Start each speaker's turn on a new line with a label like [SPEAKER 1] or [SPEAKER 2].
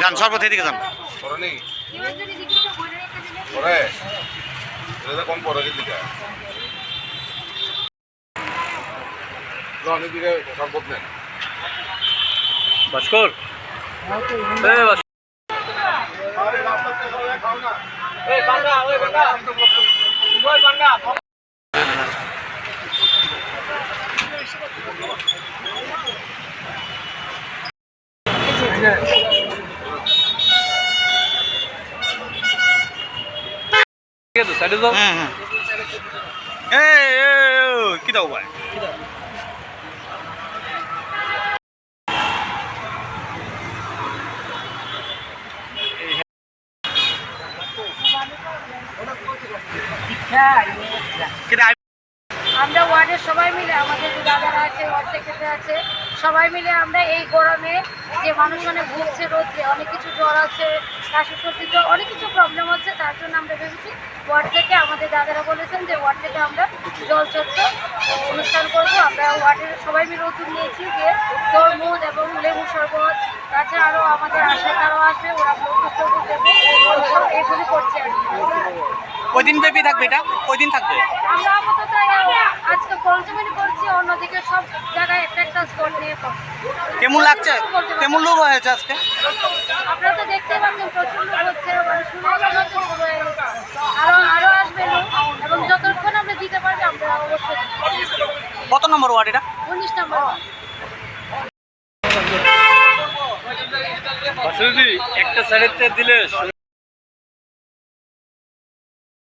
[SPEAKER 1] যান সর্বত এদিকে যান।
[SPEAKER 2] পরে কোন পরে দিকে অনেক দিকে নেই।
[SPEAKER 3] ভাস্কর। এ ঠিক আছে সাইডে যাও
[SPEAKER 1] কি দাও ভাই? কিটা
[SPEAKER 4] আমরা ওয়ার্ডের সবাই মিলে, আমাদের দাদারা আছে ওয়ার্ড সেক্রেটারি আছে, সবাই মিলে আমরা এই গরমে যে মানুষ অনেক ভুগছে রোদ্রে অনেক কিছু জ্বর আছে, কাশি, সর্দি অনেক কিছু প্রবলেম হচ্ছে, তার জন্য আমরা ভেবেছি ওয়ার্ড থেকে আমাদের দাদারা বলেছেন যে ওয়ার্ড থেকে আমরা জল চত্বর অনুষ্ঠান করব। আমরা ওয়ার্ডের সবাই মিলে উদ্যোগ নিয়েছি যে তরমুজ এবং লেবু শরবত, তাছাড়া আরও আমাদের আশা কারও আসবে ওরা দেবে। এগুলি করছে আর কি।
[SPEAKER 1] কয়দিন ব্যাপী থাকবে এটা? কয়দিন থাকবে?
[SPEAKER 4] আমরা আপাতত আজকে পঞ্চমী করছি অন্যদিকে সব জায়গায় একটা একটা স্টল নিয়ে।
[SPEAKER 1] কেমন লাগছে? কেমন লোক হয়েছে আজকে?
[SPEAKER 4] আপনারা তো দেখতে পাচ্ছেন প্রচুর লোক হচ্ছে মানে আরও আরও আসবে এবং যতক্ষণ আমরা দিতে পারব আমরা অবশ্যই
[SPEAKER 1] কত নম্বর ওয়ার্ড এটা?
[SPEAKER 4] উনিশ নম্বর ওয়ার্ড।
[SPEAKER 3] একটা সাইডে দিলে